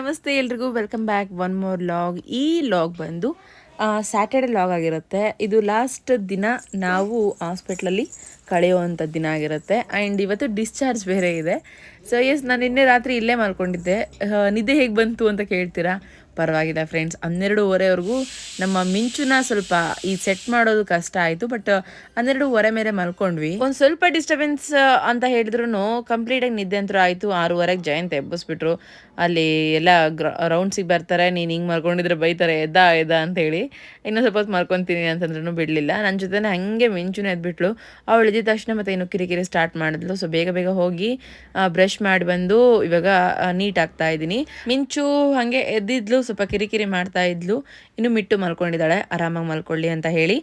ನಮಸ್ತೆ ಎಲ್ರಿಗೂ. Welcome back one more vlog ಈ ಲಾಗ್ ಬಂದು ಸ್ಯಾಟರ್ಡೆ ಲಾಗ್ ಆಗಿರುತ್ತೆ. ಇದು ಲಾಸ್ಟ್ ದಿನ ನಾವು ಹಾಸ್ಪಿಟ್ಲಲ್ಲಿ ಕಳೆಯುವಂಥ ದಿನ ಆಗಿರುತ್ತೆ. ಆ್ಯಂಡ್ ಇವತ್ತು ಡಿಸ್ಚಾರ್ಜ್ ಬೇರೆ ಇದೆ. ಸೊ ಎಸ್ ನಾನು ನಿನ್ನೆ ರಾತ್ರಿ ಇಲ್ಲೇ ಮಲ್ಕೊಂಡಿದ್ದೆ. ಆ, ನಿದ್ದೆ ಹೇಗೆ ಬಂತು ಅಂತ ಕೇಳ್ತೀರಾ? ಪರವಾಗಿಲ್ಲ ಫ್ರೆಂಡ್ಸ್ ಹನ್ನೆರಡೂವರೆವರೆಗೂ ನಮ್ಮ ಮಿಂಚುನ ಸ್ವಲ್ಪ ಈ ಸೆಟ್ ಮಾಡೋದು ಕಷ್ಟ ಆಯಿತು ಬಟ್ ಹನ್ನೆರಡೂವರೆ ಮೇಲೆ ಮಲ್ಕೊಂಡ್ವಿ. ಒಂದು ಸ್ವಲ್ಪ ಡಿಸ್ಟರ್ಬೆನ್ಸ್ ಅಂತ ಹೇಳಿದ್ರು ಕಂಪ್ಲೀಟಾಗಿ ನಿದ್ದೆ ಅಂತೂ ಆಯಿತು. ಆರೂವರೆಗೆ ಜಯಂತ್ ಎಬ್ಬಿಸ್ಬಿಟ್ರು ಅಲ್ಲಿ ಎಲ್ಲ ರೌಂಡ್ಸಿಗೆ ಬರ್ತಾರೆ, ನೀನು ಹಿಂಗೆ ಮಲ್ಕೊಂಡಿದ್ರೆ ಬೈತಾರೆ, ಎದ್ದ ಎದ್ದ ಅಂತ ಹೇಳಿ ಇನ್ನೂ ಸ್ವಲ್ಪ ಹೊತ್ತು ಮಲ್ಕೊತೀನಿ ಅಂತಂದ್ರೂ ಬಿಡಲಿಲ್ಲ. ನನ್ನ ಜೊತೆನೇ ಹಾಗೆ ಮಿಂಚುನ ಎದ್ಬಿಟ್ಲು. ಅವಳು ಇದ್ದ ತಕ್ಷಣ ಮತ್ತೆ ಇನ್ನು ಕಿರಿಕಿರಿ ಸ್ಟಾರ್ಟ್ ಮಾಡಿದ್ಲು. ಸೊ ಬೇಗ ಬೇಗ ಹೋಗಿ ಬ್ರಷ್ ಮಾಡಿ ಬಂದು ಇವಾಗ ನೀಟ್ ಆಗ್ತಾ ಇದ್ದೀನಿ. ಮಿಂಚು ಹಾಗೆ ಎದ್ದಿದ್ಲು ಸ್ವಲ್ಪ ಕಿರಿಕಿರಿ ಮಾಡ್ತಾ ಇದ್ಲು. ಇನ್ನು ಮಿಟ್ಟು ಮಲ್ಕೊಂಡಿದ್ದಾಳೆ. ಆರಾಮಾಗಿ ಮಲ್ಕೊಳ್ಳಿ ಅಂತ ಹೇಳಿ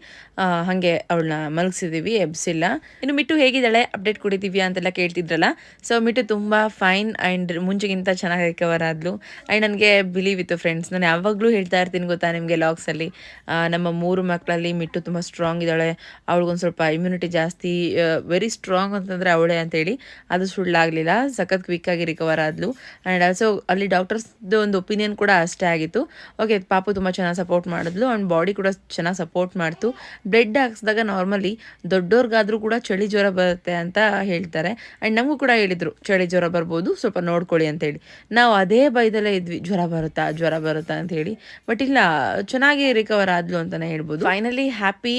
ಹಂಗೆ ಅವಳನ್ನ ಮಲಗಿಸಿದೀವಿ, ಎಬ್ಸಿಲ್ಲ. ಇನ್ನು ಮಿಟ್ಟು ಹೇಗಿದ್ದಾಳೆ? ಅಪ್ಡೇಟ್ ಕೊಡಿದೀವಿ ಅಂತೆಲ್ಲ ಕೇಳ್ತಿದ್ರಲ್ಲ. ಸೊ ಮಿಟ್ಟು ತುಂಬ ಫೈನ್ ಆ್ಯಂಡ್ ಮುಂಚೆಗಿಂತ ಚೆನ್ನಾಗಿ ರಿಕವರ್ ಆದ್ಲು. ಆ್ಯಂಡ್ ನನಗೆ ಬಿಲೀವ್ ಇತ್ತು ಫ್ರೆಂಡ್ಸ್ ನಾನು ಯಾವಾಗಲೂ ಹೇಳ್ತಾ ಇರ್ತೀನಿ ಗೊತ್ತಾ ನಿಮಗೆ ಲಾಗ್ಸಲ್ಲಿ ನಮ್ಮ ಮೂರು ಮಕ್ಕಳಲ್ಲಿ ಮಿಟ್ಟು ತುಂಬ ಸ್ಟ್ರಾಂಗ್ ಇದ್ದಾಳೆ. ಅವಳಿಗೊಂದು ಸ್ವಲ್ಪ ಇಮ್ಯುನಿಟಿ ಜಾಸ್ತಿ ವೆರಿ ಸ್ಟ್ರಾಂಗ್ ಅಂತಂದರೆ ಅವಳೇ ಅಂತೇಳಿ ಅದು ಸುಳ್ಳಾಗಲಿಲ್ಲ. ಸಖತ್ ಕ್ವಿಕ್ಕಾಗಿ ರಿಕವರ್ ಆದ್ಲು. ಆ್ಯಂಡ್ ಆಲ್ಸೋ ಅಲ್ಲಿ ಡಾಕ್ಟರ್ಸ್ದು ಒಂದು ಒಪಿನಿಯನ್ ಕೂಡ ಅಷ್ಟೇ. ಆಗಿತ್ತು. ಓಕೆ ಪಾಪು ತುಂಬ ಚೆನ್ನಾಗಿ ಸಪೋರ್ಟ್ ಮಾಡಿದ್ಲು. ಆ್ಯಂಡ್ ಬಾಡಿ ಕೂಡ ಚೆನ್ನಾಗಿ ಸಪೋರ್ಟ್ ಮಾಡ್ತು. ಬ್ಲಡ್ ಹಾಕ್ಸಿದಾಗ ನಾರ್ಮಲಿ ದೊಡ್ಡವ್ರಿಗಾದರೂ ಕೂಡ ಚಳಿ ಜ್ವರ ಬರುತ್ತೆ ಅಂತ ಹೇಳ್ತಾರೆ. ಆ್ಯಂಡ್ ನಮಗೂ ಕೂಡ ಹೇಳಿದರು, ಚಳಿ ಜ್ವರ ಬರ್ಬೋದು, ಸ್ವಲ್ಪ ನೋಡ್ಕೊಳ್ಳಿ ಅಂತೇಳಿ ನಾವು ಅದೇ ಭಯದಲ್ಲೇ ಇದ್ವಿ, ಜ್ವರ ಬರುತ್ತಾ ಜ್ವರ ಬರುತ್ತಾ ಅಂತ ಹೇಳಿ. ಬಟ್ ಇಲ್ಲ, ಚೆನ್ನಾಗಿ ರಿಕವರ್ ಆದ್ಲು ಅಂತಾನೆ ಹೇಳ್ಬೋದು. ಫೈನಲಿ ಹ್ಯಾಪಿ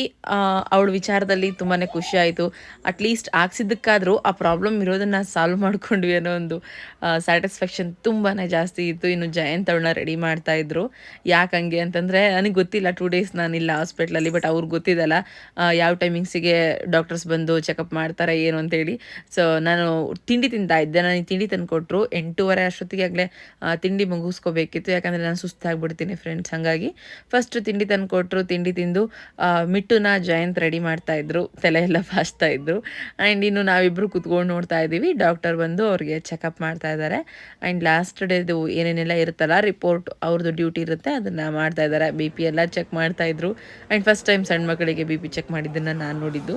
ಅವಳ ವಿಚಾರದಲ್ಲಿ ತುಂಬಾ ಖುಷಿ ಆಯಿತು. ಅಟ್ಲೀಸ್ಟ್ ಹಾಕ್ಸಿದ್ದಕ್ಕಾದ್ರೂ ಆ ಪ್ರಾಬ್ಲಮ್ ಇರೋದನ್ನು ಸಾಲ್ವ್ ಮಾಡ್ಕೊಂಡ್ವಿ ಅನ್ನೋ ಒಂದು ಸ್ಯಾಟಿಸ್ಫ್ಯಾಕ್ಷನ್ ತುಂಬಾ ಜಾಸ್ತಿ ಇತ್ತು. ಇನ್ನು ಜಯಂತ್ ಅವಳನ್ನ ರೆಡಿ ಮಾಡ್ತಾ ಇದ್ರು. ಯಾಕೆ ಹಂಗೆ ಅಂತಂದರೆ ನನಗೆ ಗೊತ್ತಿಲ್ಲ ಟೂ ಡೇಸ್ ನಾನಿಲ್ಲ ಹಾಸ್ಪಿಟ್ಲಲ್ಲಿ ಬಟ್ ಅವ್ರಿಗೆ ಗೊತ್ತಿದ್ದಲ್ಲ ಆ, ಯಾವ ಟೈಮಿಂಗ್ಸಿಗೆ ಡಾಕ್ಟರ್ಸ್ ಬಂದು ಚೆಕಪ್ ಮಾಡ್ತಾರೆ ಏನು ಅಂತೇಳಿ. ಸೊ ನಾನು ತಿಂಡಿ ತಿಂತಾ ಇದ್ದೆ. ನನಗೆ ತಿಂಡಿ ತಂದು ಕೊಟ್ಟರು ಎಂಟೂವರೆ ಅಷ್ಟೊತ್ತಿಗೆ ಆಗಲೇ ತಿಂಡಿ ಮುಗಿಸ್ಕೋಬೇಕಿತ್ತು. ಯಾಕಂದರೆ ನಾನು ಸುಸ್ತಾಗ್ಬಿಡ್ತೀನಿ ಫ್ರೆಂಡ್ಸ್ ಹಾಗಾಗಿ. ಫಸ್ಟ್ ತಿಂಡಿ ತಂದು ಕೊಟ್ಟರು ತಿಂಡಿ ತಿಂದು ಮಿಟ್ಟುನ ಜಯಂತ್ ರೆಡಿ ಮಾಡ್ತಾ ಇದ್ರು. ತಲೆ ಎಲ್ಲ ಬಾಚ್ತಾ ಇದ್ರು. ಆ್ಯಂಡ್ ಇನ್ನು ನಾವಿಬ್ಬರು ಕುತ್ಕೊಂಡು ನೋಡ್ತಾ ಇದ್ದೀವಿ. ಡಾಕ್ಟರ್ ಬಂದು ಅವ್ರಿಗೆ ಚೆಕಪ್ ಮಾಡ್ತಾ ಇದ್ದಾರೆ ಆ್ಯಂಡ್ ಲಾಸ್ಟ್ ಡೇದು ಏನೇನೆಲ್ಲ ಇರುತ್ತಲ್ಲ ರಿಪೋರ್ಟ್ ಅವ್ರದ್ದು ಡ್ಯೂಟಿ ಇರುತ್ತೆ, ಅದನ್ನು ಮಾಡ್ತಾ ಇದ್ದಾರೆ. ಬಿ ಪಿ ಎಲ್ಲ ಚೆಕ್ ಮಾಡ್ತಾಯಿದ್ರು ಆ್ಯಂಡ್ ಫಸ್ಟ್ ಟೈಮ್ ಸಣ್ಣ ಮಕ್ಕಳಿಗೆ ಬಿ ಪಿ ಚೆಕ್ ಮಾಡಿದ್ದನ್ನು ನಾನು ನೋಡಿದ್ದು.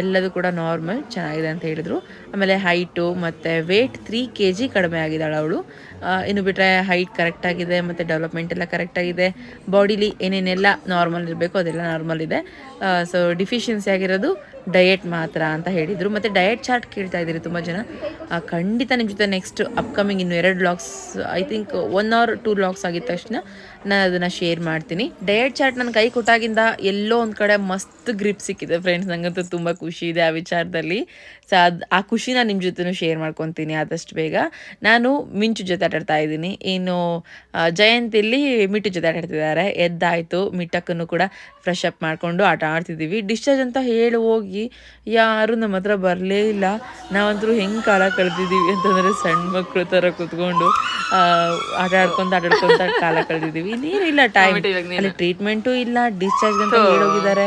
ಎಲ್ಲದೂ ಕೂಡ ನಾರ್ಮಲ್ ಚೆನ್ನಾಗಿದೆ ಅಂತ ಹೇಳಿದರು. ಆಮೇಲೆ ಹೈಟು ಮತ್ತು ವೇಟ್ ತ್ರೀ ಕೆ ಜಿ ಕಡಿಮೆ ಆಗಿದ್ದಾಳೆ ಅವಳು. ಇನ್ನು ಬಿಟ್ಟರೆ ಹೈಟ್ ಕರೆಕ್ಟ್ ಆಗಿದೆ, ಮತ್ತು ಡೆವಲಪ್ಮೆಂಟ್ ಎಲ್ಲ ಕರೆಕ್ಟಾಗಿದೆ ಬಾಡಿಲಿ ಏನೇನೆಲ್ಲ ನಾರ್ಮಲ್ ಇರಬೇಕು ಅದೆಲ್ಲ ನಾರ್ಮಲ್ ಇದೆ. ಸೊ ಡಿಫಿಷಿಯನ್ಸಿ ಆಗಿರೋದು ಡಯೆಟ್ ಮಾತ್ರ ಅಂತ ಹೇಳಿದರು. ಮತ್ತು ಡಯಟ್ ಚಾರ್ಟ್ ಕೇಳ್ತಾ ಇದ್ದೀರಿ ತುಂಬ ಜನ. ಖಂಡಿತ ನಿಮ್ಮ ಜೊತೆ ನೆಕ್ಸ್ಟ್ ಅಪ್ಕಮಿಂಗ್ ಇನ್ನು ಎರಡು vlogs I think one or two vlogs ಆಗಿದ ತಕ್ಷಣ ನಾನು ಅದನ್ನು ಶೇರ್ ಮಾಡ್ತೀನಿ. ಡಯಟ್ ಚಾರ್ಟ್ ನನ್ನ ಕೈ ಕೊಟ್ಟಾಗಿಂದ ಎಲ್ಲೋ ಒಂದು ಕಡೆ ಮಸ್ತ್ ಗ್ರಿಪ್ ಸಿಕ್ಕಿದೆ ಫ್ರೆಂಡ್ಸ್ ನನಗಂತೂ ತುಂಬ ಖುಷಿ ಇದೆ ಆ ವಿಚಾರದಲ್ಲಿ. ಸೊ ಅದು, ಆ ಖುಷಿನ ನಿಮ್ಮ ಜೊತೆನೂ ಶೇರ್ ಮಾಡ್ಕೊತೀನಿ ಆದಷ್ಟು ಬೇಗ. ನಾನು ಮಿಂಚು ಜೊತೆ ಆಟಾಡ್ತಾ ಇದ್ದೀನಿ. ಇನ್ನು ಜಯಂತಿಲಿ ಜಯಂತ್ ಮಿಟ್ಟು ಜೊತೆ ಆಟಾಡ್ತಿದ್ದಾರೆ. ಎದ್ದಾಯಿತು ಮಿಟ್ಟಕ್ಕನ್ನು ಕೂಡ ಫ್ರೆಶ್ ಅಪ್ ಮಾಡಿಕೊಂಡು ಆಟ ಆಡ್ತಿದ್ದೀವಿ. ಡಿಸ್ಚಾರ್ಜ್ ಅಂತ ಹೇಳಿ ಹೋಗಿ ಯಾರು ನಮ್ಮ ಹತ್ರ ಬರಲೇ ಇಲ್ಲ. ನಾವಂತರೂ ಹೆಂಗೆ ಕಾಲ ಕಳೆದಿದ್ದೀವಿ ಅಂತಂದರೆ ಸಣ್ಣ ಮಕ್ಕಳು ಥರ ಕೂತ್ಕೊಂಡು ಆಟ ಆಡ್ಕೊಂತ ಆಟ ಆಡ್ಕೊಂತ ಕಾಲ ಕಳೆದಿದ್ದೀವಿ. ಇನ್ನೇನಿಲ್ಲ ಟೈಮ್ ಅಲ್ಲಿ ಟ್ರೀಟ್ಮೆಂಟು ಇಲ್ಲ. ಡಿಸ್ಚಾರ್ಜ್ ಅಂತ ಹೇಳೋಗಿದ್ದಾರೆ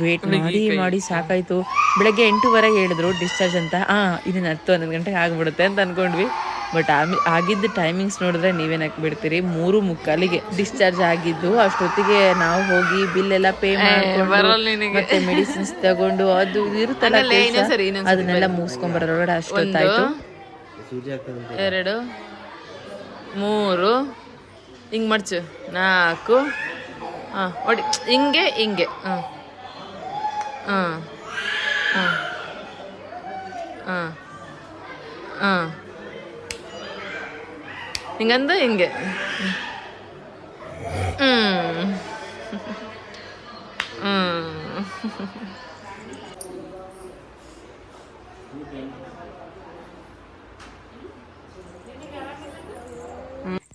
ವೇಟ್ ಮಾಡಿ ಮಾಡಿ ಸಾಕಾಯಿತು. ಬೆಳಗ್ಗೆ ಎಂಟೂವರೆಗೆ ಹೇಳಿದ್ರು ಡಿಸ್ಚಾರ್ಜ್ ಅಂತ. ಹಾಂ ಇದನ್ನು ಹತ್ತು ಹನ್ನೊಂದು ಗಂಟೆಗೆ ಆಗ್ಬಿಡುತ್ತೆ ಅಂತ ಅನ್ಕೊಂಡ್ವಿ. ಬಟ್ ಆಮಿ ಆಗಿದ್ದ ಟೈಮಿಂಗ್ಸ್ ನೋಡಿದ್ರೆ ನೀವೇನು ಬಿಡ್ತೀರಿ ಮೂರು ಮುಕ್ಕಾಲಿಗೆ ಡಿಸ್ಚಾರ್ಜ್ ಆಗಿದ್ದು ಅಷ್ಟೊತ್ತಿಗೆ ನಾವು ಹೋಗಿ ಬಿಲ್ ಎಲ್ಲ ಪೇ ಮಾಡ್ಕೊಂಡು ಮತ್ತೆ ಮೆಡಿಸಿನ್ಸ್ ತಗೊಂಡು ಅದು ಇರುತ್ತಲ್ಲ ಅದನ್ನೆಲ್ಲ ಮುಗಿಸ್ಕೊಂಡ್ ಬರೋದ್ರೊಳಗಡೆ ಅಷ್ಟೊತ್ತಾಯ್ತು. ಎರಡು ಮೂರು ಹಿಂಗೆ ಮಡ್ಚು ನಾಲ್ಕು ಹಾಂ ಓಡಿ ಹಿಂಗೆ ಹಿಂಗೆ ಹಾಂ ಹಾಂ ಹಾಂ ಹಾಂ ಹಾಂ. ಹಿಂಗಂದು ಹಿಂಗೆ. ಹ್ಞೂ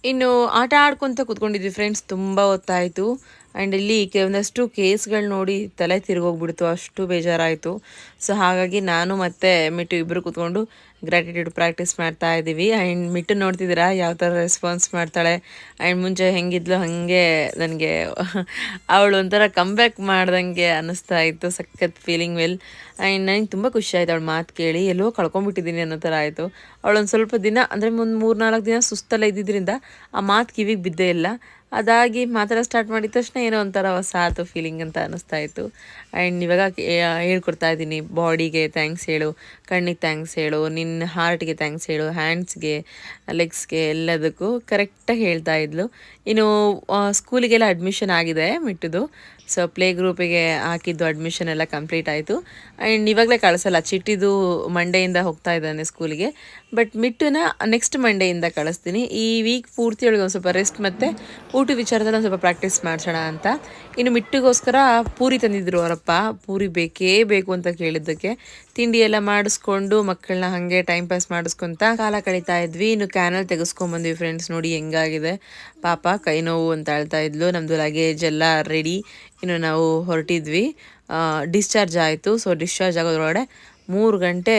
ಇನ್ನು ಆಟ ಆಡ್ಕೊಂತ ಕುತ್ಕೊಂಡಿದ್ವಿ ಫ್ರೆಂಡ್ಸ್ ತುಂಬ ಹೊತ್ತಾಯಿತು. ಆ್ಯಂಡ್ ಇಲ್ಲಿ ಕೆಲವೊಂದಷ್ಟು ಕೇಸ್ಗಳು ನೋಡಿ ತಲೆ ತಿರುಗೋಗ್ಬಿಡ್ತು, ಅಷ್ಟು ಬೇಜಾರಾಯಿತು. ಸೊ ಹಾಗಾಗಿ ನಾನು ಮತ್ತು ಮಿಟ್ಟು ಇಬ್ಬರು ಕೂತ್ಕೊಂಡು ಗ್ರ್ಯಾಟಿಟ್ಯೂಡ್ ಪ್ರಾಕ್ಟೀಸ್ ಮಾಡ್ತಾ ಇದ್ದೀವಿ. ಆ್ಯಂಡ್ ಮಿಟ್ಟು ನೋಡ್ತಿದ್ದೀರಾ? ಯಾವ ಥರ ರೆಸ್ಪಾನ್ಸ್ ಮಾಡ್ತಾಳೆ? ಆ್ಯಂಡ್ ಮುಂಚೆ ಹೆಂಗಿದ್ಲು? ಹಾಗೆ ನನಗೆ ಅವಳು ಒಂಥರ ಕಮ್ಬ್ಯಾಕ್ ಮಾಡ್ದಂಗೆ ಅನ್ನಿಸ್ತಾ ಇತ್ತು, ಸಖತ್ ಫೀಲಿಂಗ್ ವೆಲ್ ಆ್ಯಂಡ್ ನನಗೆ ತುಂಬ ಖುಷಿ ಆಯ್ತು ಅವಳು ಮಾತು ಕೇಳಿ. ಎಲ್ಲೋ ಕಳ್ಕೊಂಬಿಟ್ಟಿದ್ದೀನಿ ಅನ್ನೋ ಥರ ಆಯಿತು. ಅವಳೊಂದು ಸ್ವಲ್ಪ ದಿನ, ಅಂದರೆ ಒಂದು ಮೂರು ನಾಲ್ಕು ದಿನ ಸುಸ್ತಲ್ಲ ಇದ್ದಿದ್ದರಿಂದ ಆ ಮಾತು ಕಿವಿಗೆ ಬಿದ್ದೇ ಇಲ್ಲ. ಅದಾಗಿ ಮಾತಾಡ ಸ್ಟಾರ್ಟ್ ಮಾಡಿದ ತಕ್ಷಣ ಏನೋ ಒಂಥರ ಹೊಸ ಆತು ಫೀಲಿಂಗ್ ಅಂತ ಅನ್ನಿಸ್ತಾ ಇತ್ತು. ಆ್ಯಂಡ್ ಇವಾಗ ಹೇಳ್ಕೊಡ್ತಾ ಇದ್ದೀನಿ. ಬಾಡಿಗೆ ಥ್ಯಾಂಕ್ಸ್ ಹೇಳು, ಕಣ್ಣಿಗೆ ಥ್ಯಾಂಕ್ಸ್ ಹೇಳು, ನಿನ್ನ ಹಾರ್ಟ್ಗೆ ಥ್ಯಾಂಕ್ಸ್ ಹೇಳು ಹ್ಯಾಂಡ್ಸ್ಗೆ ಲೆಗ್ಸ್ಗೆ ಎಲ್ಲದಕ್ಕೂ ಕರೆಕ್ಟಾಗಿ ಹೇಳ್ತಾ ಇದ್ಲು. ಇನ್ನು ಸ್ಕೂಲಿಗೆಲ್ಲ ಅಡ್ಮಿಷನ್ ಆಗಿದೆ ಮಿಟ್ಟುದು. ಸೊ ಪ್ಲೇ ಗ್ರೂಪಿಗೆ ಹಾಕಿದ್ದು ಅಡ್ಮಿಷನ್ ಎಲ್ಲ ಕಂಪ್ಲೀಟ್ ಆಯಿತು. ಆ್ಯಂಡ್ ಇವಾಗಲೇ ಕಳಿಸಲ್ಲ, ಚಿಟ್ಟಿದು ಮಂಡೆಯಿಂದ ಹೋಗ್ತಾ ಇದ್ದಾನೆ ಸ್ಕೂಲಿಗೆ ಬಟ್ ಮಿಟ್ಟುನ ನೆಕ್ಸ್ಟ್ ಮಂಡೆಯಿಂದ ಕಳಿಸ್ತೀನಿ. ಈ ವೀಕ್ ಪೂರ್ತಿ ಒಳಗೆ ಒಂದು ಸ್ವಲ್ಪ ರೆಸ್ಟ್ ಮತ್ತು ಊಟ ವಿಚಾರದಲ್ಲಿ ಒಂದು ಸ್ವಲ್ಪ ಪ್ರಾಕ್ಟೀಸ್ ಮಾಡಿಸೋಣ ಅಂತ. ಇನ್ನು ಮಿಟ್ಟಿಗೋಸ್ಕರ ಪೂರಿ ತಂದಿದ್ರು ಅವರಪ್ಪ. ಪೂರಿ ಬೇಕೇ ಬೇಕು ಅಂತ ಕೇಳಿದ್ದಕ್ಕೆ. ತಿಂಡಿ ಎಲ್ಲ ಮಾಡಿಸ್ಕೊಂಡು ಮಕ್ಕಳನ್ನ ಹಾಗೆ ಟೈಮ್ ಪಾಸ್ ಮಾಡಿಸ್ಕೊತ ಕಾಲ ಕಳೀತಾ ಇದ್ವಿ. ಇನ್ನು ಕ್ಯಾನಲ್ ತೆಗೆಸ್ಕೊಂಬಂದ್ವಿ ಫ್ರೆಂಡ್ಸ್ ನೋಡಿ ಹೆಂಗಾಗಿದೆ. ಪಾಪ ಕೈ ನೋವು ಅಂತ ಹೇಳ್ತಾ ಇದ್ಲು. ನಮ್ಮದು ಲಗೇಜ್ ಎಲ್ಲ ರೆಡಿ ಇನ್ನು ನಾವು ಹೊರಟಿದ್ವಿ. ಡಿಸ್ಚಾರ್ಜ್ ಆಯಿತು. ಸೊ ಡಿಸ್ಚಾರ್ಜ್ ಆಗೋದ್ರೊಳಗಡೆ ಮೂರು ಗಂಟೆ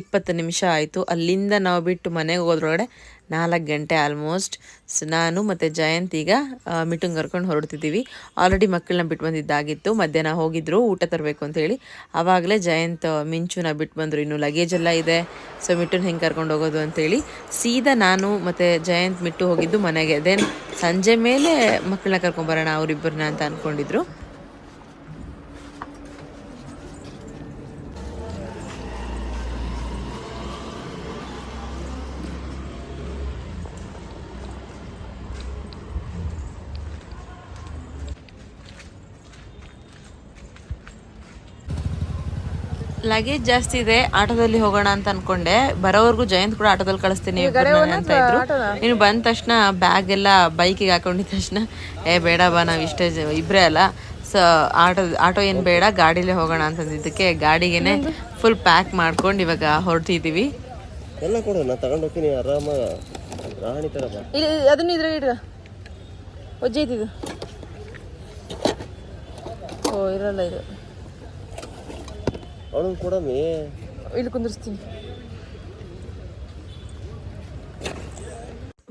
ಇಪ್ಪತ್ತು ನಿಮಿಷ ಆಯಿತು. ಅಲ್ಲಿಂದ ನಾವು ಬಿಟ್ಟು ಮನೆಗೆ ಹೋಗೋದ್ರೊಳಗಡೆ ನಾಲ್ಕು ಗಂಟೆ ಆಲ್ಮೋಸ್ಟ್ ಸೊ ನಾನು ಮತ್ತು ಜಯಂತ್ ಈಗ ಮೀಟಿಂಗ್ ಕರ್ಕೊಂಡು ಹೊರಡ್ತಿದ್ದೀವಿ. ಆಲ್ರೆಡಿ ಮಕ್ಕಳನ್ನ ಬಿಟ್ಟು ಬಂದಿದ್ದಾಗಿತ್ತು. ಮಧ್ಯಾಹ್ನ ಹೋಗಿದ್ರು, ಊಟ ತರಬೇಕು ಅಂತೇಳಿ ಆವಾಗಲೇ ಜಯಂತ್, ಮಿಂಚುನ ಬಿಟ್ಟು ಬಂದರು. ಇನ್ನು ಲಗೇಜ್ ಎಲ್ಲ ಇದೆ. ಸೊ ಮಿಟ್ಟುನ ಹೆಂಗೆ ಕರ್ಕೊಂಡು ಹೋಗೋದು ಅಂತೇಳಿ ಸೀದಾ ನಾನು ಮತ್ತು ಜಯಂತ್ ಮಿಟ್ಟು ಹೋಗಿದ್ದು ಮನೆಗೆ. ದೆನ್ ಸಂಜೆ ಮೇಲೆ ಮಕ್ಕಳನ್ನ ಕರ್ಕೊಂಬರೋಣ ಅವರಿಬ್ಬರನ್ನ ಅಂತ ಅಂದ್ಕೊಂಡಿದ್ರು ಲಗೇಜ್ ಜಾಸ್ತಿ ಇದೆ ಆಟೋದಲ್ಲಿ ಹೋಗೋಣ ಅಂತ ಅನ್ಕೊಂಡೆ. ಬರೋವರೆಗೂ ಜಯಂತ್ ಕೂಡ ಆಟೋದಲ್ಲಿ ಕಳಿಸ್ತೀನಿ ಅಂತ ಇದ್ರು. ನೀನು ಬಂದ ತಕ್ಷಣ ಬ್ಯಾಗ್ ಎಲ್ಲ ಬೈಕಿಗೆ ಹಾಕೊಂಡಿದ ತಕ್ಷಣ ಏ ಬೇಡ ಬಾ ನಾವು ಇಷ್ಟೇ ಜ- ಇಬ್ರೇ ಅಲ್ಲ. ಸೊ ಆಟೋ ಆಟೋ ಏನು ಬೇಡ ಗಾಡಿಲೇ ಹೋಗೋಣ ಅಂತಂದಿದ್ದಕ್ಕೆ ಗಾಡಿಗೆನೆ ಫುಲ್ ಪ್ಯಾಕ್ ಮಾಡ್ಕೊಂಡು ಇವಾಗ ಹೊರಟಿದ್ದೀವಿ ಎಲ್ಲ ಕೊಡು ನಾನು ತಗೊಂಡು ಹೋಗ್ತೀನಿ ಆರಾಮ ರಾಣಿ ತರ ಬಾ. ಇಲ್ಲಿ ಅದನ್ನ ಇದ್ರಾಗ ಇಡ್ರ ಒಜ್ಜೆ ಐತಿದು ಓ ಇರಲ್ಲ ಇದು. ಅವಳು ಕೊಡಮಿ ಇಲ್ಲಿ ಕುಂದಿರ್ಸ್ತೀನಿ.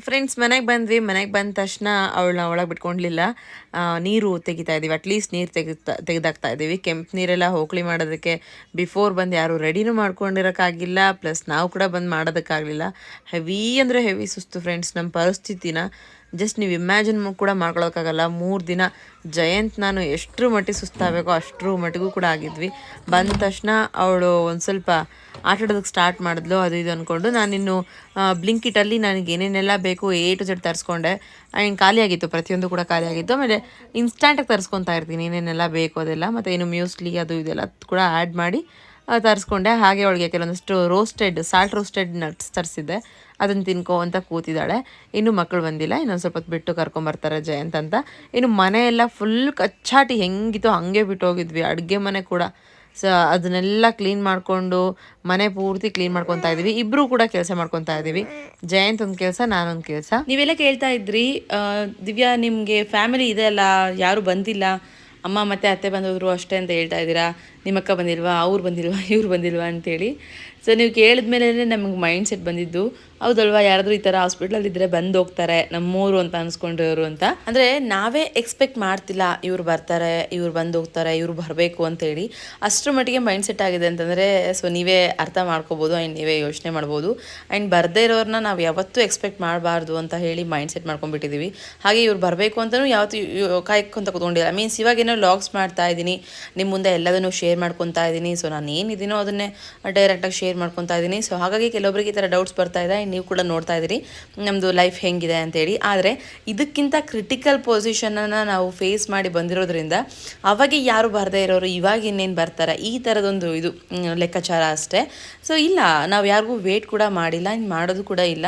ಫ್ರೆಂಡ್ಸ್ ಮನೆಗೆ ಬಂದ್ವಿ. ಮನೆಗೆ ಬಂದ ತಕ್ಷಣ ಅವಳನ್ನ ಒಳಗೆ ಬಿಟ್ಕೊಂಡ್ಲಿಲ್ಲ ನೀರು ತೆಗಿತಾ ಇದ್ದೀವಿ ಅಟ್ಲೀಸ್ಟ್ ನೀರು ತೆಗಿತಾ ತೆಗೆದಾಕ್ತಾ ಇದ್ದೀವಿ ಕೆಂಪು ನೀರೆಲ್ಲ ಹೋಗ್ಲಿ ಮಾಡೋದಕ್ಕೆ ಬಿಫೋರ್ ಬಂದು ಯಾರು ರೆಡಿನೂ ಮಾಡ್ಕೊಂಡಿರೋಕ್ಕಾಗಿಲ್ಲ. ಪ್ಲಸ್ ನಾವು ಕೂಡ ಬಂದು ಮಾಡೋದಕ್ಕಾಗಲಿಲ್ಲ. ಹೆವಿ ಅಂದರೆ ಹೆವಿ ಸುಸ್ತು ಫ್ರೆಂಡ್ಸ್ ನಮ್ಮ ಪರಿಸ್ಥಿತಿನ ಜಸ್ಟ್ ನೀವು ಇಮ್ಯಾಜಿನ್ ಕೂಡ ಮಾಡ್ಕೊಳಕ್ಕಾಗಲ್ಲ. ಮೂರು ದಿನ ಜಯಂತ್ ನಾನು ಎಷ್ಟರ ಮಟ್ಟಿಗೆ ಸುಸ್ತಾಗಬೇಕೋ ಅಷ್ಟರ ಮಟ್ಟಿಗೂ ಕೂಡ ಆಗಿದ್ವಿ. ಬಂದ ತಕ್ಷಣ ಅವಳು ಒಂದು ಸ್ವಲ್ಪ ಆಟ ಆಡೋದಕ್ಕೆ ಸ್ಟಾರ್ಟ್ ಮಾಡಿದ್ಲು, ಅದು ಇದು ಅಂದ್ಕೊಂಡು ನಾನಿನ್ನು ಬ್ಲಿಂಕಿಟಲ್ಲಿ ನನಗೆ ಏನೇನೆಲ್ಲ ಬೇಕು ಎ ಟು ಜೆಡ್ ತರಿಸ್ಕೊಂಡೆ. ಆ್ಯಂಡ್ ಖಾಲಿ ಆಗಿತ್ತು, ಪ್ರತಿಯೊಂದು ಕೂಡ ಖಾಲಿ ಆಗಿತ್ತು. ಆಮೇಲೆ ಇನ್ಸ್ಟಂಟಾಗಿ ತರಿಸ್ಕೊತಾ ಇರ್ತೀನಿ, ಏನೇನೆಲ್ಲ ಬೇಕು ಅದೆಲ್ಲ. ಮತ್ತು ಏನು ಮ್ಯೂಸ್ಲಿ ಅದು ಇದೆಲ್ಲ ಕೂಡ ಆ್ಯಡ್ ಮಾಡಿ ತರಿಸ್ಕೊಂಡೆ. ಹಾಗೆ ಅವಳಿಗೆ ಕೆಲವೊಂದಷ್ಟು ರೋಸ್ಟೆಡ್ ಸಾಲ್ಟ್ ರೋಸ್ಟೆಡ್ ನಟ್ಸ್ ತರಿಸಿದ್ದೆ. ಅದನ್ನು ತಿನ್ಕೋ ಅಂತ ಕೂತಿದ್ದಾಳೆ. ಇನ್ನು ಮಕ್ಕಳು ಬಂದಿಲ್ಲ. ಇನ್ನೊಂದು ಸ್ವಲ್ಪ ಬಿಟ್ಟು ಕರ್ಕೊಂಬರ್ತಾರೆ ಜಯಂತ್ ಅಂತ. ಇನ್ನು ಮನೆಯೆಲ್ಲ ಫುಲ್ ಕಚ್ಚಾಟಿ ಹೆಂಗಿತ್ತು ಹಾಗೆ ಬಿಟ್ಟು ಹೋಗಿದ್ವಿ ಅಡುಗೆ ಮನೆ ಕೂಡ. ಸೊ ಅದನ್ನೆಲ್ಲ ಕ್ಲೀನ್ ಮಾಡಿಕೊಂಡು, ಮನೆ ಪೂರ್ತಿ ಕ್ಲೀನ್ ಮಾಡ್ಕೊತಾ ಇದ್ದೀವಿ. ಇಬ್ಬರು ಕೂಡ ಕೆಲಸ ಮಾಡ್ಕೊತಾ ಇದ್ದೀವಿ. ಜಯಂತ್ ಒಂದು ಕೆಲಸ, ನಾನೊಂದು ಕೆಲಸ. ನೀವೆಲ್ಲ ಕೇಳ್ತಾ ಇದ್ರಿ ದಿವ್ಯಾ ನಿಮಗೆ ಫ್ಯಾಮಿಲಿ ಇದೆ ಅಲ್ಲ? ಯಾರು ಬಂದಿಲ್ಲ? ಅಮ್ಮ ಮತ್ತೆ ಅತ್ತೆ ಬಂದೋದ್ರು ಅಷ್ಟೇ ಅಂತ ಹೇಳ್ತಾ ಇದ್ದೀರಾ? ನಿಮ್ಮಕ್ಕ ಬಂದಿಲ್ವಾ? ಅವ್ರು ಬಂದಿಲ್ವಾ? ಇವ್ರು ಬಂದಿಲ್ವಾ ಅಂತೇಳಿ. ಸೊ ನೀವು ಕೇಳಿದ್ಮೇಲೆ ನಮಗೆ ಮೈಂಡ್ ಸೆಟ್ ಬಂದಿದ್ದು, ಹೌದಲ್ವಾ, ಯಾರಾದರೂ ಈ ಥರ ಹಾಸ್ಪಿಟ್ಲಲ್ಲಿ ಇದ್ದರೆ ಬಂದು ಹೋಗ್ತಾರೆ, ನಮ್ಮೂರು ಅಂತ ಅನ್ಸ್ಕೊಂಡಿರೋರು ಅಂತ. ಅಂದರೆ ನಾವೇ ಎಕ್ಸ್ಪೆಕ್ಟ್ ಮಾಡ್ತಿಲ್ಲ ಇವ್ರು ಬರ್ತಾರೆ, ಇವ್ರು ಬಂದು ಹೋಗ್ತಾರೆ, ಇವ್ರು ಬರಬೇಕು ಅಂತೇಳಿ ಅಷ್ಟರ ಮಟ್ಟಿಗೆ ಮೈಂಡ್ ಸೆಟ್ ಆಗಿದೆ ಅಂತಂದರೆ ಸೊ ನೀವೇ ಅರ್ಥ ಮಾಡ್ಕೋಬೋದು ಆ್ಯಂಡ್ ನೀವೇ ಯೋಚನೆ ಮಾಡ್ಬೋದು. ಆ್ಯಂಡ್ ಬರದೇ ಇರೋರನ್ನ ನಾವು ಯಾವತ್ತೂ ಎಕ್ಸ್ಪೆಕ್ಟ್ ಮಾಡಬಾರ್ದು ಅಂತ ಹೇಳಿ ಮೈಂಡ್ ಸೆಟ್ ಮಾಡ್ಕೊಂಡ್ಬಿಟ್ಟಿದ್ದೀವಿ ಹಾಗೆ ಇವ್ರು ಬರಬೇಕು ಅಂತಲೂ ಯಾವತ್ತೂ ಕಾಯ್ಕೊಂತ ಕೂತ್ಕೊಂಡಿಲ್ಲ. ಮೀನ್ಸ್ ಇವಾಗೇನೋ ಲಾಗ್ಸ್ ಮಾಡ್ತಾ ಇದ್ದೀನಿ ನಿಮ್ಮ ಮುಂದೆ ಎಲ್ಲದನ್ನು ಶೇರ್ ಮಾಡ್ಕೊತಾ ಇದ್ದೀನಿ. ಸೊ ನಾನು ಏನಿದ್ದೀನೋ ಅದನ್ನೇ ಡೈರೆಕ್ಟಾಗಿ ಶೇರ್ ಮಾಡ್ಕೊತಾ ಇದ್ದೀನಿ ಸೊ ಹಾಗಾಗಿ ಕೆಲವೊಬ್ಬರಿಗೆ ಈ ಥರ ಡೌಟ್ಸ್ ಬರ್ತಾ ಇದೆ. ನೀವು ಕೂಡ ನೋಡ್ತಾ ಇದ್ದೀರಿ ನಮ್ಮದು ಲೈಫ್ ಹೆಂಗಿದೆ ಅಂತೇಳಿ ಆದರೆ, ಇದಕ್ಕಿಂತ ಕ್ರಿಟಿಕಲ್ ಪೊಸಿಷನನ್ನು ನಾವು ಫೇಸ್ ಮಾಡಿ ಬಂದಿರೋದ್ರಿಂದ, ಅವಾಗೆ ಯಾರು ಬರದೇ ಇರೋರು, ಇವಾಗ ಇನ್ನೇನು ಬರ್ತಾರೆ? ಈ ಥರದೊಂದು ಇದು ಲೆಕ್ಕಾಚಾರ ಅಷ್ಟೇ. ಸೊ ಇಲ್ಲ, ನಾವು ಯಾರಿಗೂ ವೇಟ್ ಕೂಡ ಮಾಡಿಲ್ಲ. ಇನ್ನು ಮಾಡೋದು ಕೂಡ ಇಲ್ಲ.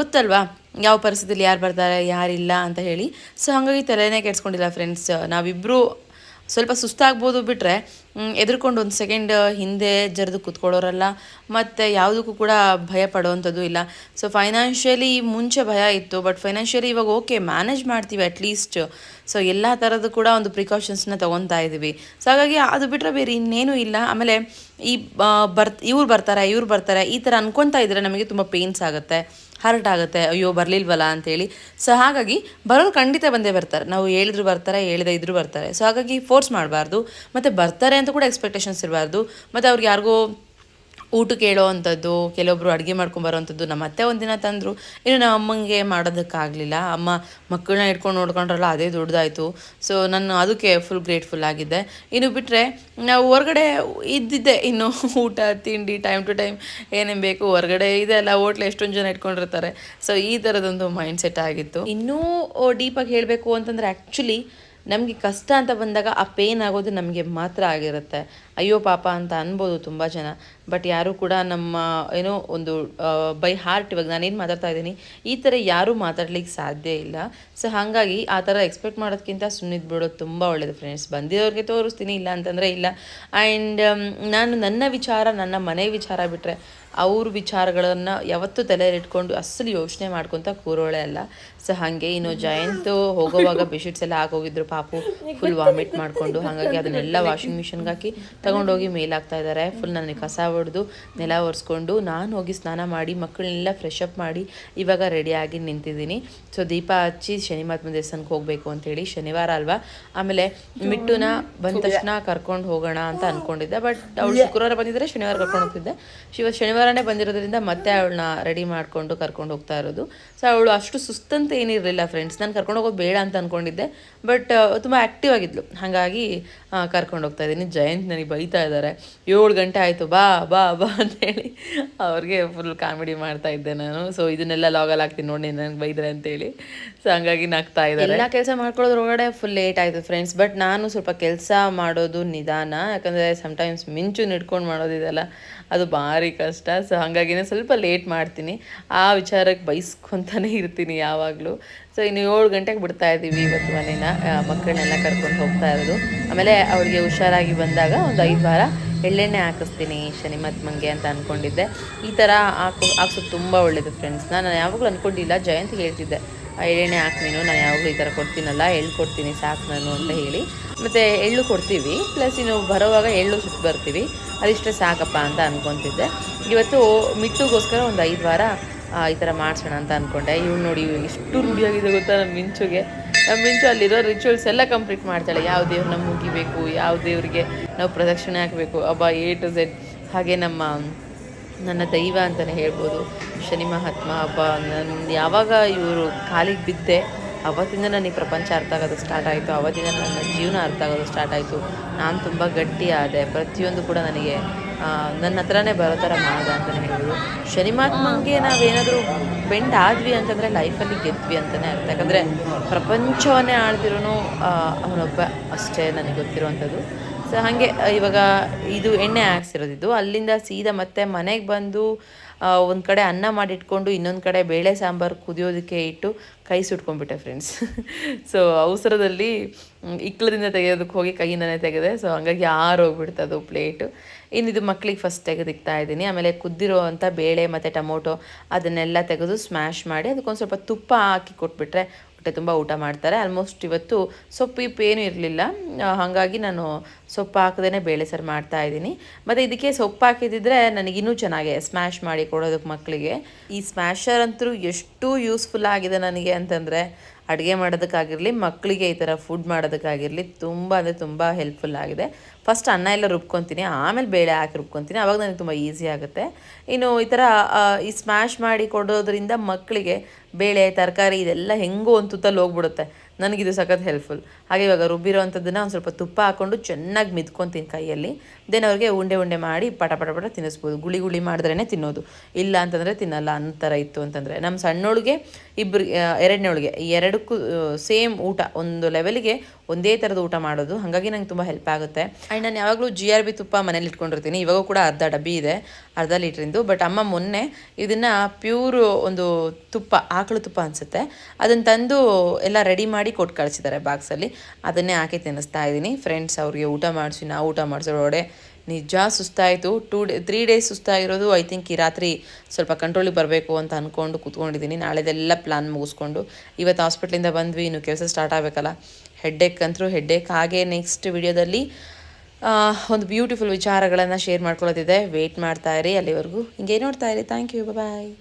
ಗೊತ್ತಲ್ವಾ? ಯಾವ ಪರಿಸ್ಥಿತಿಯಲ್ಲಿ ಯಾರು ಬರ್ತಾರೆ ಯಾರಿಲ್ಲ ಅಂತ ಹೇಳಿ. ಸೊ ಹಾಗಾಗಿ ತಲೆನೇ ಕೆಡ್ಸ್ಕೊಂಡಿಲ್ಲ ಫ್ರೆಂಡ್ಸ್ ನಾವಿಬ್ಬರು ಸ್ವಲ್ಪ ಸುಸ್ತಾಗ್ಬೋದು ಬಿಟ್ಟರೆ ಎದ್ರುಕೊಂಡು ಒಂದು ಸೆಕೆಂಡ್ ಹಿಂದೆ ಜರಿದು ಕೂತ್ಕೊಳ್ಳೋರಲ್ಲ. ಮತ್ತು ಯಾವುದಕ್ಕೂ ಕೂಡ ಭಯ ಪಡೋವಂಥದ್ದು ಇಲ್ಲ. ಸೊ ಫೈನಾನ್ಷಿಯಲಿ ಮುಂಚೆ ಭಯ ಇತ್ತು ಬಟ್ ಫೈನಾನ್ಷಿಯಲಿ ಇವಾಗ ಓಕೆ ಮ್ಯಾನೇಜ್ ಮಾಡ್ತೀವಿ ಅಟ್ಲೀಸ್ಟ್ ಸೊ ಎಲ್ಲ ಥರದ್ದು ಕೂಡ ಒಂದು ಪ್ರಿಕಾಷನ್ಸ್ನ ತೊಗೊತಾ ಇದ್ದೀವಿ ಸೊ ಹಾಗಾಗಿ ಅದು ಬಿಟ್ಟರೆ ಬೇರೆ ಇನ್ನೇನೂ ಇಲ್ಲ. ಆಮೇಲೆ ಈ ಬರ್ ಇವ್ರು ಬರ್ತಾರೆ ಇವ್ರು ಬರ್ತಾರೆ, ಈ ಥರ ಅನ್ಕೊತಾ ಇದ್ದರೆ ನಮಗೆ ತುಂಬ ಪೇನ್ಸ್ ಆಗುತ್ತೆ ಹರ್ಟ್ ಆಗುತ್ತೆ. ಅಯ್ಯೋ, ಬರಲಿಲ್ವಲ್ಲ ಅಂತೇಳಿ. ಸೊ ಹಾಗಾಗಿ ಬರೋರು ಖಂಡಿತ ಬಂದೇ ಬರ್ತಾರೆ. ನಾವು ಹೇಳಿದ್ರು ಬರ್ತಾರೆ, ಹೇಳಿದ ಇದ್ರು ಬರ್ತಾರೆ. ಸೊ ಹಾಗಾಗಿ ಫೋರ್ಸ್ ಮಾಡಬಾರ್ದು. ಮತ್ತು ಬರ್ತಾರೆ ಅಂತ ಕೂಡ ಎಕ್ಸ್ಪೆಕ್ಟೇಷನ್ಸ್ ಇರಬಾರ್ದು. ಮತ್ತು ಅವ್ರಿಗೆ ಯಾರಿಗೋ ಊಟ ಕೇಳೋ ಅಂಥದ್ದು, ಕೆಲವೊಬ್ರು ಅಡುಗೆ ಮಾಡ್ಕೊಂಬರೋವಂಥದ್ದು ನಮ್ಮ ಅತ್ತೆ ಒಂದಿನ ತಂದರು. ಇನ್ನು ನಮ್ಮ ಅಮ್ಮಂಗೆ ಮಾಡೋದಕ್ಕಾಗಲಿಲ್ಲ. ಅಮ್ಮ ಮಕ್ಕಳನ್ನ ಇಟ್ಕೊಂಡು ನೋಡ್ಕೊಂಡ್ರಲ್ಲ, ಅದೇ ದೊಡ್ಡದಾಯಿತು. ಸೊ ನಾನು ಅದಕ್ಕೆ ಫುಲ್ ಗ್ರೇಟ್ಫುಲ್ ಆಗಿದ್ದೆ. ಇನ್ನು ಬಿಟ್ಟರೆ ನಾವು ಹೊರಗಡೆ ಇದ್ದಿದ್ದೆ. ಇನ್ನು ಊಟ, ತಿಂಡಿ ಟೈಮ್ ಟು ಟೈಮ್ ಏನೇನು ಬೇಕು, ಹೊರಗಡೆ ಇದೆ ಅಲ್ಲ, ಹೋಟ್ಲ್ ಎಷ್ಟೊಂದು ಜನ ಇಟ್ಕೊಂಡಿರ್ತಾರೆ. ಸೊ ಈ ಥರದೊಂದು ಮೈಂಡ್ ಸೆಟ್ ಆಗಿತ್ತು. ಇನ್ನೂ ಡೀಪಾಗಿ ಹೇಳಬೇಕು ಅಂತಂದರೆ ಆ್ಯಕ್ಚುಲಿ ನಮಗೆ ಕಷ್ಟ ಅಂತ ಬಂದಾಗ ಆ ಪೇನ್ ಆಗೋದು ನಮಗೆ ಮಾತ್ರ ಆಗಿರುತ್ತೆ. ಅಯ್ಯೋ ಪಾಪ ಅಂತ ಅನ್ಬೋದು ತುಂಬ ಜನ. ಬಟ್ ಯಾರೂ ಕೂಡ ನಮ್ಮ, ಏನೋ ಒಂದು ಬೈ ಹಾರ್ಟ್ ಇವಾಗ ನಾನೇನು ಮಾತಾಡ್ತಾ ಇದ್ದೀನಿ, ಈ ಥರ ಯಾರೂ ಮಾತಾಡ್ಲಿಕ್ಕೆ ಸಾಧ್ಯ ಇಲ್ಲ. ಸೊ ಹಾಗಾಗಿ ಆ ಥರ ಎಕ್ಸ್ಪೆಕ್ಟ್ ಮಾಡೋದಕ್ಕಿಂತ ಸುಮ್ಮನಿದ್ದು ಬಿಡೋದು ತುಂಬ ಒಳ್ಳೇದು ಫ್ರೆಂಡ್ಸ್ ಬಂದಿರೋರಿಗೆ ತೋರಿಸ್ತೀನಿ, ಇಲ್ಲ ಅಂತಂದರೆ ಇಲ್ಲ. ಆ್ಯಂಡ್ ನಾನು ನನ್ನ ವಿಚಾರ, ನನ್ನ ಮನೆ ವಿಚಾರ ಬಿಟ್ಟರೆ ಅವ್ರ ವಿಚಾರಗಳನ್ನು ಯಾವತ್ತೂ ತಲೆಯಲ್ಲಿಟ್ಕೊಂಡು ಅಸಲು ಯೋಚನೆ ಮಾಡ್ಕೊತ ಕೂರೋಳೆ ಅಲ್ಲ. ಸೊ ಹಾಗೆ ಇನ್ನು ಜಯಂತು ಹೋಗೋವಾಗ ಬೆಡ್ಶೀಟ್ಸ್ ಎಲ್ಲ ಹಾಕೋಗಿದ್ರು ಪಾಪು. ಫುಲ್ ವಾಮಿಟ್ ಮಾಡಿಕೊಂಡು, ಹಾಗಾಗಿ ಅದನ್ನೆಲ್ಲ ವಾಷಿಂಗ್ ಮಿಷಿನ್ಗೆ ಹಾಕಿ ತಗೊಂಡೋಗಿ ಮೇಲಾಗ್ತಾ ಇದ್ದಾರೆ ಫುಲ್ ನನಗೆ ಕಸ ಹೊಡೆದು ನೆಲ ಒರೆಸ್ಕೊಂಡು ನಾನು ಹೋಗಿ ಸ್ನಾನ ಮಾಡಿ ಮಕ್ಕಳನ್ನೆಲ್ಲ ಫ್ರೆಶ್ ಅಪ್ ಮಾಡಿ ಇವಾಗ ರೆಡಿಯಾಗಿ ನಿಂತಿದ್ದೀನಿ. ಸೊ ದೀಪ ಹಚ್ಚಿ ಶನಿ ಮಹಾತ್ಮ ದೇವಸ್ಥಾನಕ್ಕೆ ಹೋಗಬೇಕು ಅಂತೇಳಿ ಶನಿವಾರ ಅಲ್ವಾ? ಆಮೇಲೆ ಮಿಟ್ಟುನ ಬಂದ ತಕ್ಷಣ ಕರ್ಕೊಂಡು ಹೋಗೋಣ ಅಂತ ಅನ್ಕೊಂಡಿದ್ದೆ. ಬಟ್ ಅವಳು ಶುಕ್ರವಾರ ಬಂದಿದ್ರೆ ಶನಿವಾರ ಕರ್ಕೊಂಡು ಹೋಗ್ತಿದ್ದೆ. ಶಿವ ಶನಿವಾರನೇ ಬಂದಿರೋದ್ರಿಂದ ಮತ್ತೆ ಅವಳನ್ನ ರೆಡಿ ಮಾಡಿಕೊಂಡು ಕರ್ಕೊಂಡು ಹೋಗ್ತಾ ಇರೋದು. ಸೊ ಅವಳು ಅಷ್ಟು ಸುಸ್ತಂತ ಏನಿರಲಿಲ್ಲ ಫ್ರೆಂಡ್ಸ್ ನಾನು ಕರ್ಕೊಂಡು ಹೋಗೋದು ಬೇಡ ಅಂತ ಅಂದ್ಕೊಂಡಿದ್ದೆ ಬಟ್ ತುಂಬ ಆ್ಯಕ್ಟಿವ್ ಆಗಿದ್ಲು. ಹಾಗಾಗಿ ಕರ್ಕೊಂಡು ಹೋಗ್ತಾ ಇದ್ದೀನಿ. ಜಯಂತ್ ನನಗೆ ಬೈತಾ ಇದ್ದಾರೆ ಏಳು ಗಂಟೆ ಆಯಿತು ಬಾ ಬಾ ಬಾ ಅಂತೇಳಿ ಅವ್ರಿಗೆ ಫುಲ್ ಕಾಮಿಡಿ ಮಾಡ್ತಾ ಇದ್ದೆ ನಾನು. ಸೊ ಇದನ್ನೆಲ್ಲ ಲಾಗಲ್ಲಿ ಹಾಕ್ತೀನಿ ನೋಡಿ ನನಗೆ ಬೈದ್ರೆ ಅಂತೇಳಿ. ಸೊ ಹಂಗಾಗಿ ನಗ್ತಾ ಇದ್ದಾರೆ. ಎಲ್ಲ ಕೆಲಸ ಮಾಡ್ಕೊಳ್ಳೋದ್ರೊಳಗಡೆ ಫುಲ್ ಲೇಟ್ ಆಯಿತು ಫ್ರೆಂಡ್ಸ್ ಬಟ್ ನಾನು ಸ್ವಲ್ಪ ಕೆಲಸ ಮಾಡೋದು ನಿಧಾನ. ಯಾಕಂದರೆ ಸಮ್ಟೈಮ್ಸ್ ಮಿಂಚು ನಿಡ್ಕೊಂಡು ಮಾಡೋದಿದೆಲ್ಲ ಅದು ಭಾರಿ ಕಷ್ಟ. ಸೊ ಹಾಗಾಗಿನೇ ಸ್ವಲ್ಪ ಲೇಟ್ ಮಾಡ್ತೀನಿ. ಆ ವಿಚಾರಕ್ಕೆ ಬೈಸ್ಕೊತಾನೆ ಇರ್ತೀನಿ ಯಾವಾಗಲೂ. ಸೊ ಇನ್ನು ಏಳು ಗಂಟೆಗೆ ಬಿಡ್ತಾ ಇದ್ದೀವಿ ಇವತ್ತು ಮನೇನ ಮಕ್ಕಳನ್ನೆಲ್ಲ ಕರ್ಕೊಂಡು ಹೋಗ್ತಾ ಇರೋದು. ಆಮೇಲೆ ಅವ್ರಿಗೆ ಹುಷಾರಾಗಿ ಬಂದಾಗ ಒಂದು ಐದು ವಾರ ಎಳ್ಳೆಣ್ಣೆ ಹಾಕಿಸ್ತೀನಿ ಶನಿ ಮಂಗೆ ಅಂತ ಅಂದ್ಕೊಂಡಿದ್ದೆ ಈ ಥರ ಹಾಕೋ, ಹಾಕ್ಸೋದು ತುಂಬ ಒಳ್ಳೆಯದು ಫ್ರೆಂಡ್ಸ್ ನಾನು ಯಾವಾಗಲೂ ಅಂದ್ಕೊಂಡಿಲ್ಲ ಜಯಂತಿಗೆ ಹೇಳ್ತಿದ್ದೆ ಎಳ್ಳೆಣ್ಣೆ ಹಾಕಿ ನೀನು ಯಾವಾಗಲೂ ಈ ಥರ ಕೊಡ್ತೀನಲ್ಲ, ಎಳ್ಳು ಕೊಡ್ತೀನಿ ಸಾಕು ನಾನು ಅಂತ ಹೇಳಿ. ಮತ್ತು ಎಳ್ಳು ಕೊಡ್ತೀವಿ ಪ್ಲಸ್ ಇನ್ನು ಬರೋವಾಗ ಎಳ್ಳು ಸುಟ್ಟು ಬರ್ತೀವಿ. ಅದಿಷ್ಟೇ ಸಾಕಪ್ಪ ಅಂತ ಅಂದ್ಕೊತಿದ್ದೆ ಇವತ್ತು ಮಿಟ್ಟುಗೋಸ್ಕರ ಒಂದು ಐದು ವಾರ ಈ ಥರ ಮಾಡಿಸೋಣ ಅಂತ ಅಂದ್ಕೊಂಡೆ ಇವ್ನು ನೋಡಿ ಎಷ್ಟು ರೂಢಿಯಾಗಿದೆ ಗೊತ್ತಾ ನಮ್ಮ ಮಿಂಚುಗೆ. ನಮ್ಮ ಮಿಂಚು ಅಲ್ಲಿರೋ ರಿಚುವಲ್ಸ್ ಎಲ್ಲ ಕಂಪ್ಲೀಟ್ ಮಾಡ್ತಾಳೆ. ಯಾವ ದೇವ್ರನ್ನ ಮುಗಿಬೇಕು, ಯಾವ ದೇವ್ರಿಗೆ ನಾವು ಪ್ರದಕ್ಷಿಣೆ ಹಾಕಬೇಕು, ಅಬ್ಬ ಎ ಟು ಝೆಡ್ ಹಾಗೆ ನಮ್ಮ, ನನ್ನ ದೈವ ಅಂತಲೇ ಹೇಳ್ಬೋದು. ಶನಿ ಮಹಾತ್ಮ ಹಬ್ಬ ನನ್ನ ಯಾವಾಗ ಇವರು ಕಾಲಿಗೆ ಬಿದ್ದೆ, ಅವತ್ತಿಂದ ನನಗೆ ಪ್ರಪಂಚ ಅರ್ಥ ಆಗೋದು ಸ್ಟಾರ್ಟ್ ಆಯಿತು. ಅವತ್ತಿಂದ ನನ್ನ ಜೀವನ ಅರ್ಥ ಆಗೋದು ಸ್ಟಾರ್ಟ್ ಆಯಿತು. ನಾನು ತುಂಬ ಗಟ್ಟಿ ಆದೆ. ಪ್ರತಿಯೊಂದು ಕೂಡ ನನಗೆ ನನ್ನ ಹತ್ರನೇ ಬರೋ ಥರ ಮಾಡ್ದೆ ಅಂತಲೇ ಹೇಳ್ಬೋದು ಶನಿ ಮಹಾತ್ಮಂಗೆ ನಾವೇನಾದರೂ ಬೆಂಡ್ ಆದ್ವಿ ಅಂತಂದರೆ ಲೈಫಲ್ಲಿ ಗೆದ್ವಿ ಅಂತಲೇ ಅರ್ಥ. ಯಾಕಂದರೆ ಪ್ರಪಂಚವನ್ನೇ ಆಡ್ತಿರೋನು ಅವನೊಬ್ಬ ಅಷ್ಟೇ ನನಗೆ ಗೊತ್ತಿರುವಂಥದ್ದು. ಸೊ ಹಾಗೆ ಇವಾಗ ಇದು ಎಣ್ಣೆ ಹಾಕ್ಸಿರೋದಿದ್ದು. ಅಲ್ಲಿಂದ ಸೀದಾ ಮತ್ತೆ ಮನೆಗೆ ಬಂದು ಒಂದು ಕಡೆ ಅನ್ನ ಮಾಡಿಟ್ಕೊಂಡು ಇನ್ನೊಂದು ಕಡೆ ಬೇಳೆ ಸಾಂಬಾರು ಕುದಿಯೋದಕ್ಕೆ ಇಟ್ಟು ಕೈ ಸುಟ್ಕೊಂಡ್ಬಿಟ್ಟೆ ಫ್ರೆಂಡ್ಸ್ ಸೊ ಅವಸರದಲ್ಲಿ ಇಕ್ಕಳದಿಂದ ತೆಗೆಯೋದಕ್ಕೆ ಹೋಗಿ ಕೈಯಿಂದನೇ ತೆಗೆದೆ. ಸೊ ಹಂಗಾಗಿ ಯಾರು ಅದು ಪ್ಲೇಟು ಇನ್ನಿದು ಮಕ್ಕಳಿಗೆ ಫಸ್ಟ್ ತೆಗೆದಿಕ್ತಾ ಇದ್ದೀನಿ. ಆಮೇಲೆ ಕುದ್ದಿರೋ ಅಂಥ ಬೇಳೆ ಮತ್ತು ಟೊಮೊಟೊ ಅದನ್ನೆಲ್ಲ ತೆಗೆದು ಸ್ಮ್ಯಾಶ್ ಮಾಡಿ ಅದಕ್ಕೊಂದು ಸ್ವಲ್ಪ ತುಪ್ಪ ಹಾಕಿ ಕೊಟ್ಬಿಟ್ರೆ ಹೊಟ್ಟೆ ತುಂಬ ಊಟ ಮಾಡ್ತಾರೆ. ಆಲ್ಮೋಸ್ಟ್ ಇವತ್ತು ಸೊಪ್ಪು ಇಪ್ಪು ಏನೂ ಇರಲಿಲ್ಲ. ಹಾಗಾಗಿ ನಾನು ಸೊಪ್ಪು ಹಾಕದೇ ಬೇಳೆ ಸಾರು ಮಾಡ್ತಾ ಇದ್ದೀನಿ. ಮತ್ತು ಇದಕ್ಕೆ ಸೊಪ್ಪು ಹಾಕಿದಿದ್ರೆ ನನಗಿನ್ನೂ ಚೆನ್ನಾಗೆ ಸ್ಮ್ಯಾಶ್ ಮಾಡಿ ಕೊಡೋದಕ್ಕೆ ಮಕ್ಕಳಿಗೆ ಈ ಸ್ಮ್ಯಾಶರ್ ಅಂತೂ ಎಷ್ಟು ಯೂಸ್ಫುಲ್ ಆಗಿದೆ ನನಗೆ ಅಂತಂದರೆ ಅಡುಗೆ ಮಾಡೋದಕ್ಕಾಗಿರಲಿ, ಮಕ್ಕಳಿಗೆ ಈ ಥರ ಫುಡ್ ಮಾಡೋದಕ್ಕಾಗಿರಲಿ ತುಂಬ ಅಂದರೆ ತುಂಬ ಹೆಲ್ಪ್ಫುಲ್ ಆಗಿದೆ. ಫಸ್ಟ್ ಅನ್ನ ಎಲ್ಲ ರುಬ್ಕೊತೀನಿ, ಆಮೇಲೆ ಬೇಳೆ ಹಾಕಿ ರುಬ್ಕೊತೀನಿ. ಆವಾಗ ನನಗೆ ತುಂಬ ಈಸಿ ಆಗುತ್ತೆ. ಇನ್ನು ಈ ಥರ ಈ ಸ್ಮ್ಯಾಶ್ ಮಾಡಿ ಕೊಡೋದ್ರಿಂದ ಮಕ್ಕಳಿಗೆ ಬೇಳೆ, ತರಕಾರಿ ಇದೆಲ್ಲ ಹೆಂಗೋ ಒಂದು ತುತ್ತಲ್ಲಿ ಹೋಗ್ಬಿಡುತ್ತೆ. ನನಗಿದು ಸಖತ್ ಹೆಲ್ಪ್ಫುಲ್ ಹಾಗೆ ಇವಾಗ ರುಬ್ಬಿರೋ ಅಂಥದ್ದನ್ನು ಒಂದು ಸ್ವಲ್ಪ ತುಪ್ಪ ಹಾಕ್ಕೊಂಡು ಚೆನ್ನಾಗಿ ಮಿದ್ಕೊತೀನಿ ಕೈಯಲ್ಲಿ. ದೆನ್ ಅವ್ರಿಗೆ ಉಂಡೆ ಉಂಡೆ ಮಾಡಿ ಪಟ ಪಟ ಪಟ ತಿನ್ನಿಸ್ಬೋದು. ಗುಳಿ ಗುಳಿ ಮಾಡಿದ್ರೇ ತಿನ್ನೋದು. ಇಲ್ಲ ಅಂತಂದರೆ ತಿನ್ನಲ್ಲ ಅಂಥರ ಥರ ಇತ್ತು ಅಂತಂದರೆ. ನಮ್ಮ ಸಣ್ಣೋಳಿಗೆ ಇಬ್ಬರು ಎರಡನೇವಳಿಗೆ ಎರಡಕ್ಕೂ ಸೇಮ್ ಊಟ, ಒಂದು ಲೆವೆಲ್ಗೆ ಒಂದೇ ಥರದ ಊಟ ಮಾಡೋದು ಹಾಗಾಗಿ ನಂಗೆ ತುಂಬ ಹೆಲ್ಪ್ ಆಗುತ್ತೆ. ಆ್ಯಂಡ್ ನಾನು ಯಾವಾಗಲೂ ಜಿ ಆರ್ ಬಿ ತುಪ್ಪ ಮನೇಲಿ ಇಟ್ಕೊಂಡಿರ್ತೀನಿ. ಇವಾಗ ಕೂಡ ಅರ್ಧ ಡಬ್ಬಿ ಇದೆ, ಅರ್ಧ ಲೀಟ್ರಿಂದು. ಬಟ್ ಅಮ್ಮ ಮೊನ್ನೆ ಇದನ್ನು ಪ್ಯೂರ್ ಒಂದು ತುಪ್ಪ, ಆಕಳು ತುಪ್ಪ ಅನಿಸುತ್ತೆ. ಅದನ್ನು ತಂದು ಎಲ್ಲ ರೆಡಿ ಮಾಡಿ ಕೊಟ್ಟು ಕಳಿಸಿದ್ದಾರೆ ಬಾಕ್ಸಲ್ಲಿ ಅದನ್ನೇ ಹಾಕಿ ತಿನ್ನಿಸ್ತಾ ಇದ್ದೀನಿ. ಫ್ರೆಂಡ್ಸ್ ಅವ್ರಿಗೆ ಊಟ ಮಾಡಿಸಿ, ನಾವು ಊಟ ಮಾಡಿಸೋಡೆ ನಿಜ ಸುಸ್ತಾಯಿತು. ಟೂ ಡೇ ತ್ರೀ ಡೇಸ್ ಸುಸ್ತಾಗಿರೋದು ಐ ಥಿಂಕ್ ಈ ರಾತ್ರಿ ಸ್ವಲ್ಪ ಕಂಟ್ರೋಲಿಗೆ ಬರಬೇಕು ಅಂತ ಅಂದ್ಕೊಂಡು ಕೂತ್ಕೊಂಡಿದ್ದೀನಿ. ನಾಳೆದೆಲ್ಲ ಪ್ಲ್ಯಾನ್ ಮುಗಿಸ್ಕೊಂಡು. ಇವತ್ತು ಹಾಸ್ಪಿಟ್ಲಿಂದ ಬಂದ್ವಿ, ಇನ್ನು ಕೆಲಸ ಸ್ಟಾರ್ಟ್ ಆಗಬೇಕಲ್ಲ. ಹೆಡ್ಡೇಕ್ ಅಂತರೂ ಹೆಡ್ಡೇಕ್ ಹಾಗೆ ನೆಕ್ಸ್ಟ್ ವಿಡಿಯೋದಲ್ಲಿ ಒಂದು ಬ್ಯೂಟಿಫುಲ್ ವಿಚಾರಗಳನ್ನು ಶೇರ್ ಮಾಡ್ಕೊಳ್ಳೋದಿದೆ ವೆಯ್ಟ್ ಮಾಡ್ತಾ ಇರಿ, ಅಲ್ಲಿವರೆಗೂ ಹಿಂಗೆ ನೋಡ್ತಾ ಇರಿ. Thank you bye